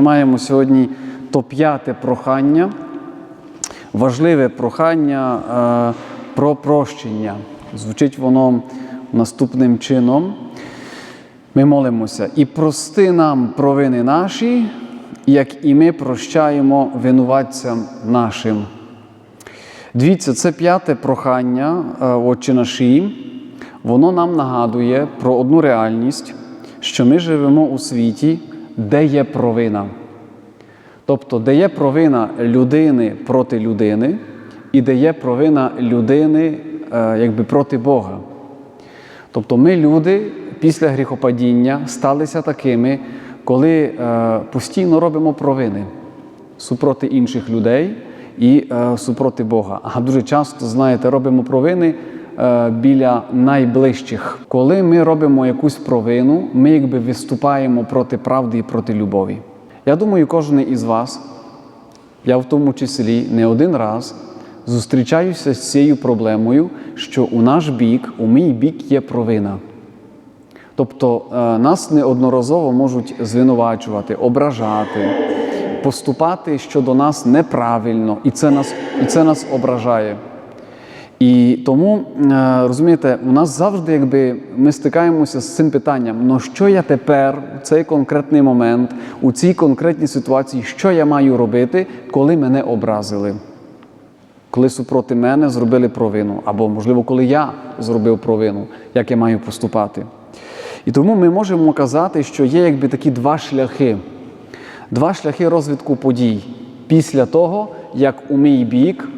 Маємо сьогодні то п'яте прохання, важливе прохання е, про прощення. Звучить воно наступним чином. Ми молимося і прости нам провини наші, як і ми прощаємо винуватцям нашим. Дивіться, це п'яте прохання е, Отче наші, воно нам нагадує про одну реальність, що ми живемо у світі, де є провина. Тобто, де є провина людини проти людини, і де є провина людини е, якби проти Бога. Тобто ми, люди, після гріхопадіння сталися такими, коли е, постійно робимо провини супроти інших людей і е, супроти Бога. А дуже часто, знаєте, робимо провини біля найближчих. Коли ми робимо якусь провину, ми якби виступаємо проти правди і проти любові. Я думаю, кожен із вас, я в тому числі не один раз зустрічаюся з цією проблемою, що у наш бік, у мій бік є провина. Тобто е, нас неодноразово можуть звинувачувати, ображати, поступати щодо нас неправильно, і це нас, і це нас ображає. І тому, е, розумієте, у нас завжди, якби ми стикаємося з цим питанням: ну що я тепер, в цей конкретний момент, у цій конкретній ситуації, що я маю робити, коли мене образили? Коли супроти мене зробили провину, або, можливо, коли я зробив провину, як я маю поступати. І тому ми можемо казати, що є якби такі два шляхи, два шляхи розвитку подій після того, як у мій бік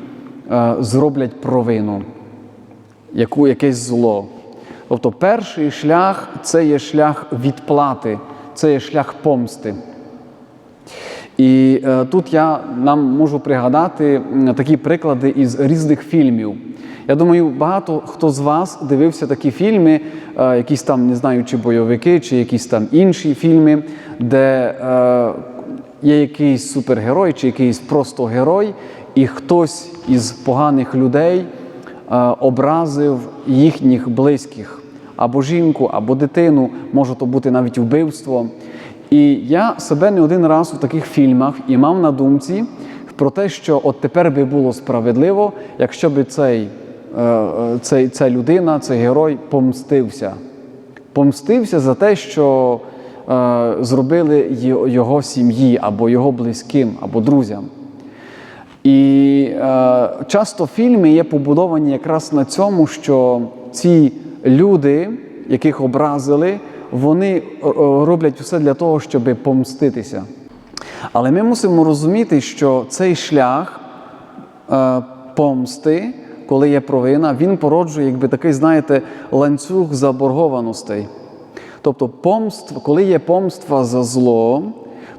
зроблять провину, яку, якесь зло. Тобто перший шлях це є шлях відплати, це є шлях помсти. І е, тут я нам можу пригадати такі приклади із різних фільмів. Я думаю, багато хто з вас дивився такі фільми, е, якісь там, не знаю, чи бойовики, чи якісь там інші фільми, де е, є якийсь супергерой, чи якийсь просто герой, і хтось із поганих людей е, образив їхніх близьких, або жінку, або дитину, може то бути навіть вбивство. І я себе не один раз у таких фільмах і мав на думці про те, що от тепер би було справедливо, якщо би цей, е, е, цей, ця людина, цей герой помстився. Помстився за те, що е, зробили його сім'ї, або його близьким, або друзям. І е, часто фільми є побудовані якраз на цьому, що ці люди, яких образили, вони е, роблять все для того, щоб помститися. Але ми мусимо розуміти, що цей шлях е, помсти, коли є провина, він породжує, якби такий, знаєте, ланцюг заборгованостей. Тобто, помств, коли є помства за зло,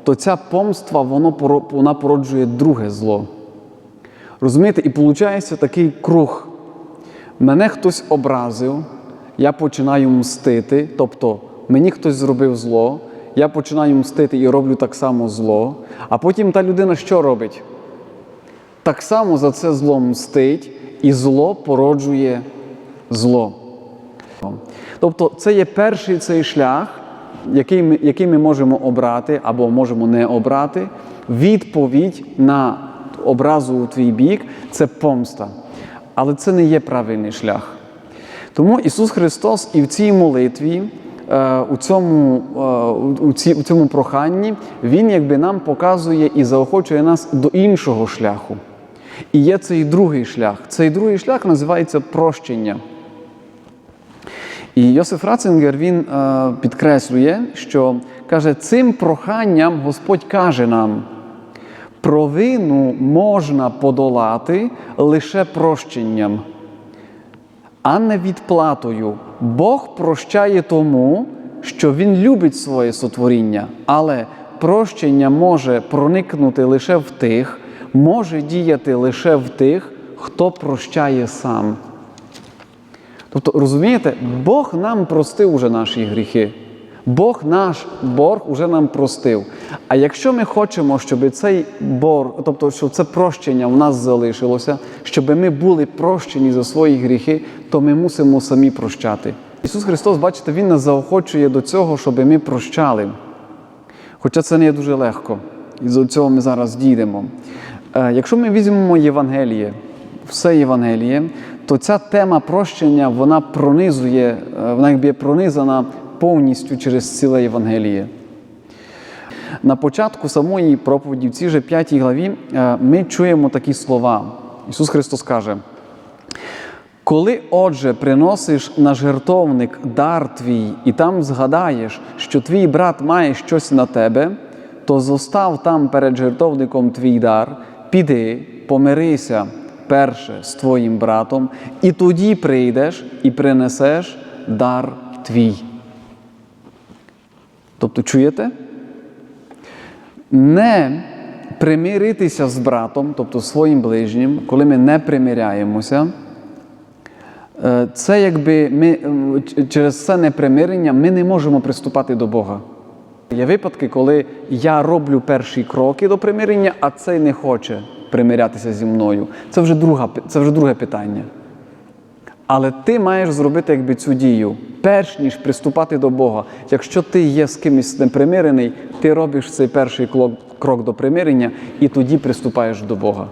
то ця помства воно, породжує друге зло. Розумієте, і виходить такий круг. Мене хтось образив, я починаю мстити, тобто мені хтось зробив зло, я починаю мстити і роблю так само зло, а потім та людина що робить? Так само за це зло мстить, і зло породжує зло. Тобто це є перший цей шлях, який ми, який ми можемо обрати або можемо не обрати. Відповідь на образу у твій бік це помста. Але це не є правильний шлях. Тому Ісус Христос і в цій молитві, е, у цьому, е, у ці- у цьому проханні, Він якби нам показує і заохочує нас до іншого шляху. І є цей другий шлях. Цей другий шлях називається прощення. І Йосиф Ратцингер він е, підкреслює, що каже, цим проханням Господь каже нам, провину можна подолати лише прощенням, а не відплатою. Бог прощає тому, що Він любить своє сотворіння, але прощення може проникнути лише в тих, може діяти лише в тих, хто прощає сам. Тобто, розумієте, Бог нам простив уже наші гріхи. Бог наш борг уже нам простив. А якщо ми хочемо, щоб цей борг, тобто, щоб це прощення в нас залишилося, щоб ми були прощені за свої гріхи, то ми мусимо самі прощати. Ісус Христос, бачите, Він нас заохочує до цього, щоб ми прощали. Хоча це не є дуже легко. І до цього ми зараз дійдемо. Е, Якщо ми візьмемо Євангеліє, все Євангеліє, то ця тема прощення вона пронизує, е, вона якби пронизана повністю через ціле Євангеліє. На початку самої проповіді, в цій же п'ятій главі, е, ми чуємо такі слова. Ісус Христос каже: коли, отже, приносиш на жертовник дар твій, і там згадаєш, що твій брат має щось на тебе, то зостав там перед жертовником твій дар, піди, помирися перше з твоїм братом, і тоді прийдеш і принесеш дар твій. Тобто, чуєте? Не примиритися з братом, тобто своїм ближнім, коли ми не примиряємося. Е, Це якби ми е, через це непримирення ми не можемо приступати до Бога. Є випадки, коли я роблю перші кроки до примирення, а цей не хоче примирятися зі мною. Це вже, друга, це вже друге питання. Але ти маєш зробити якби цю дію, перш ніж приступати до Бога. Якщо ти є з кимось непримирений, ти робиш цей перший крок, до примирення і тоді приступаєш до Бога.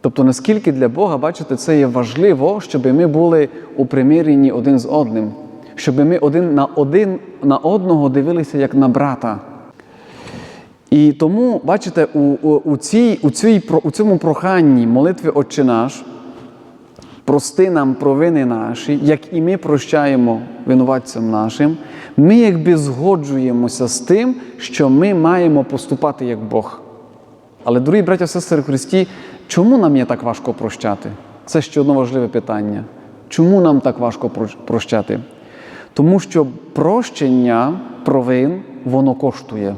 Тобто, наскільки для Бога, бачите, це є важливо, щоб ми були у примиренні один з одним, щоб ми один на один на одного дивилися як на брата. І тому, бачите, у, у, у, цій, у, цій, у цьому проханні молитви Отче наш, прости нам провини наші, як і ми прощаємо винуватцям нашим, ми якби згоджуємося з тим, що ми маємо поступати як Бог. Але, дорогі браття сестри Христі, чому нам є так важко прощати? Це ще одне важливе питання. Чому нам так важко прощати? Тому що прощення провин воно коштує.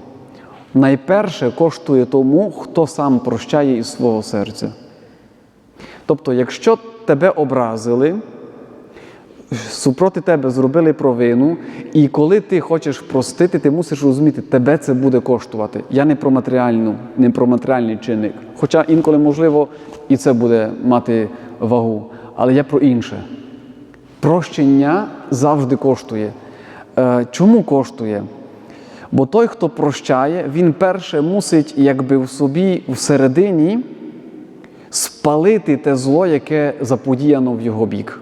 Найперше коштує тому, хто сам прощає із свого серця. Тобто, якщо тебе образили, супроти тебе зробили провину, і коли ти хочеш простити, ти мусиш розуміти, тебе це буде коштувати. Я не про матеріальну, не про матеріальний чинник. Хоча інколи, можливо, і це буде мати вагу. Але я про інше. Прощення завжди коштує. Е, Чому коштує? Бо той, хто прощає, він перше мусить, якби в собі всередині спалити те зло, яке заподіяно в його бік.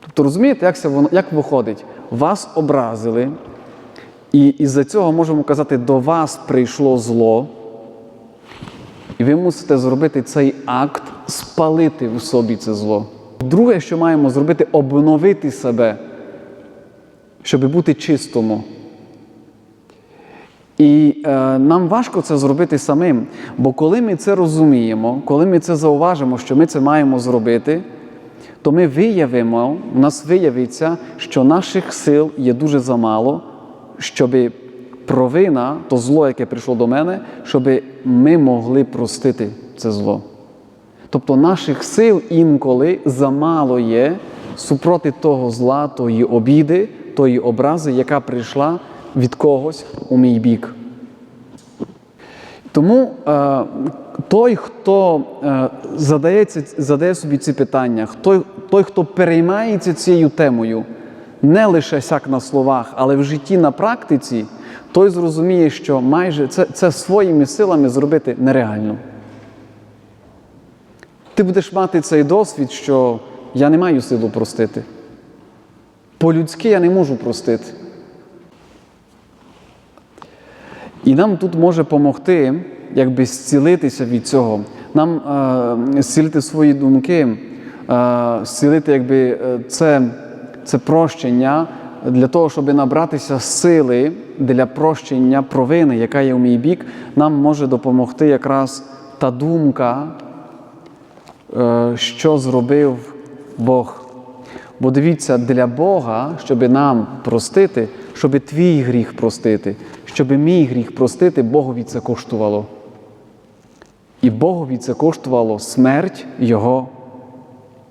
Тобто розумієте, як це воно як виходить? Вас образили, і із-за цього можемо казати, до вас прийшло зло, і ви мусите зробити цей акт, спалити в собі це зло. Друге, що маємо зробити, обновити себе, щоб бути чистому. І е, нам важко це зробити самим. Бо коли ми це розуміємо, коли ми це зауважимо, що ми це маємо зробити, то ми виявимо, у нас виявиться, що наших сил є дуже замало, щоб провина, то зло, яке прийшло до мене, щоб ми могли простити це зло. Тобто наших сил інколи замало є супроти того зла, тої обіди, тої образи, яка прийшла від когось у мій бік. Тому е, той, хто е, задається, задає собі ці питання, хто, той, хто переймається цією темою, не лише сяк на словах, але в житті на практиці, той зрозуміє, що майже це, це своїми силами зробити нереально. Ти будеш мати цей досвід, що я не маю силу простити. По-людськи я не можу простити. І нам тут може допомогти, якби зцілитися від цього, нам е, зцілити свої думки, е, зцілити якби, е, це, це прощення для того, щоб набратися сили для прощення провини, яка є в мій бік, нам може допомогти якраз та думка, е, що зробив Бог. Бо дивіться, для Бога, щоб нам простити, щоб твій гріх простити, щоб мій гріх простити, Богові це коштувало. І Богові це коштувало смерть Його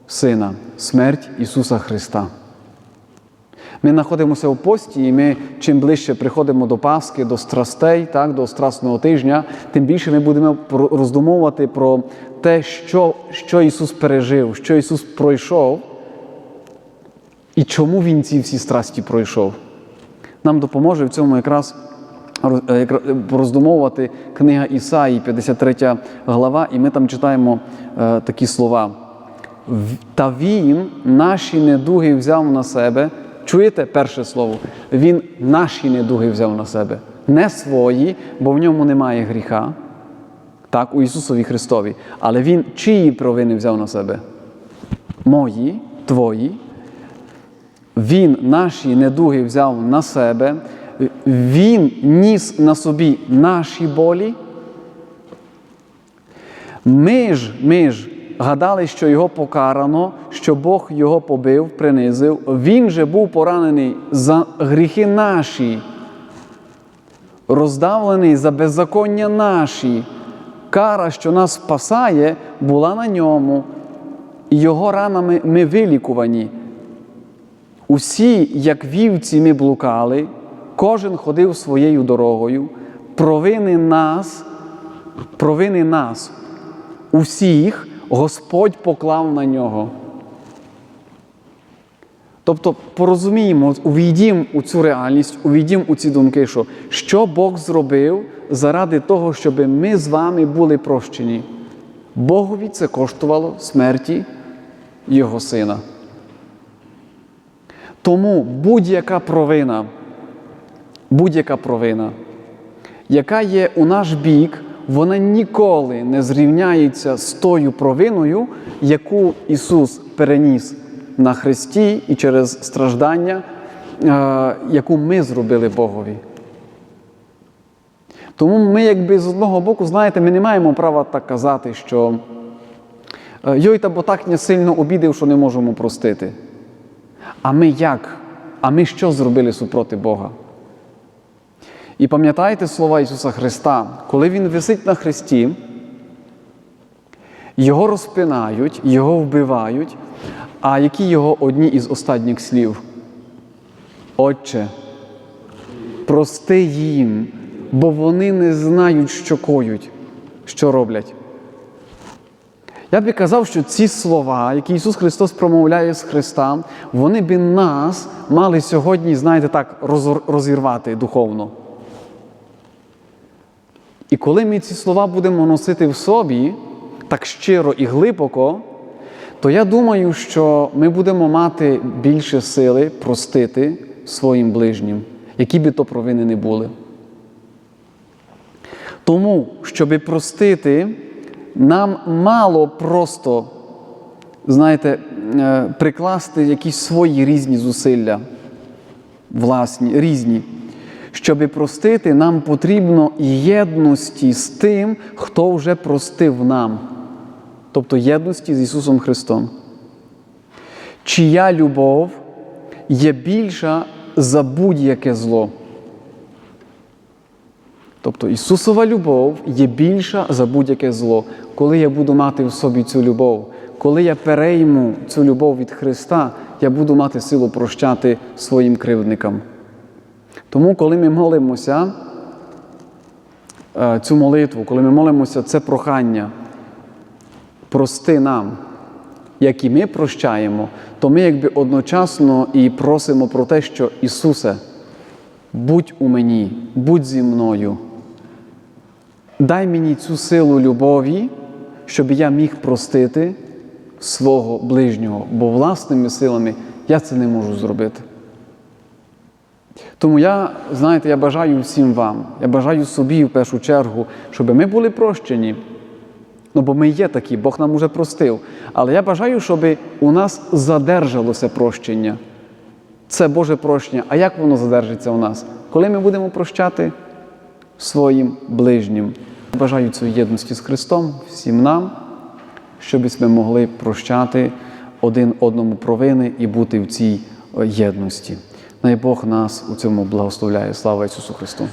Сина, смерть Ісуса Христа. Ми знаходимося у пості, і ми чим ближче приходимо до Пасхи, до страстей, так, до страсного тижня, тим більше ми будемо роздумовувати про те, що, що Ісус пережив, що Ісус пройшов, і чому Він ці всі страсті пройшов. Нам допоможе в цьому якраз роздумовувати книга Ісаї, 53 глава, і ми там читаємо е, такі слова. Та він наші недуги взяв на себе. Чуєте перше слово? Він наші недуги взяв на себе, не свої, бо в ньому немає гріха. Так, у Ісусові Христові. Але Він чиї провини взяв на себе? Мої, твої. Він наші недуги взяв на себе, Він ніс на собі наші болі. Ми ж, ми ж гадали, що його покарано, що Бог його побив, принизив. Він же був поранений за гріхи наші, роздавлений за беззаконня наші. Кара, що нас спасає, була на ньому, і його ранами ми вилікувані. Усі, як вівці, ми блукали, кожен ходив своєю дорогою, провини нас, провини нас, усіх Господь поклав на нього. Тобто порозуміємо, увійдімо у цю реальність, увійдімо у ці думки, що, що Бог зробив заради того, щоб ми з вами були прощені. Богові це коштувало смерті Його сина. Тому будь-яка провина, будь-яка провина, яка є у наш бік, вона ніколи не зрівняється з тою провиною, яку Ісус переніс на Христі і через страждання, е, яку ми зробили Богові. Тому ми, якби з одного боку, знаєте, ми не маємо права так казати, що е, йой та так не сильно обідав, що не можемо простити. А ми як? А ми що зробили супроти Бога? І пам'ятаєте слова Ісуса Христа, коли Він висить на хресті, його розпинають, його вбивають. А які його одні із останніх слів? Отче, прости їм, бо вони не знають, що коють, що роблять. Я би казав, що ці слова, які Ісус Христос промовляє з Христа, вони би нас мали сьогодні, знаєте, так, розірвати духовно. І коли ми ці слова будемо носити в собі так щиро і глибоко, то я думаю, що ми будемо мати більше сили простити своїм ближнім, які би то провини не були. Тому, щоб простити, нам мало просто, знаєте, е, прикласти якісь свої різні зусилля, власні, різні. Щоб простити, нам потрібно єдності з тим, хто вже простив нам, тобто єдності з Ісусом Христом. Чия любов є більша за будь-яке зло. Тобто Ісусова любов є більша за будь-яке зло. Коли я буду мати в собі цю любов, коли я перейму цю любов від Христа, я буду мати силу прощати своїм кривдникам. Тому, коли ми молимося е, цю молитву, коли ми молимося це прохання, прости нам, як і ми прощаємо, то ми якби одночасно і просимо про те, що Ісусе, будь у мені, будь зі мною. Дай мені цю силу любові, щоб я міг простити свого ближнього, бо власними силами я це не можу зробити. Тому я, знаєте, я бажаю всім вам, я бажаю собі в першу чергу, щоб ми були прощені. Ну, бо ми є такі, Бог нам уже простив. Але я бажаю, щоб у нас задержалося прощення. Це Боже прощення. А як воно задержиться у нас? Коли ми будемо прощати своїм ближнім. Бажаю цієї єдності з Христом всім нам, щоб ми могли прощати один одному провини і бути в цій е, єдності. Най Бог нас у цьому благословляє. Слава Ісусу Христу!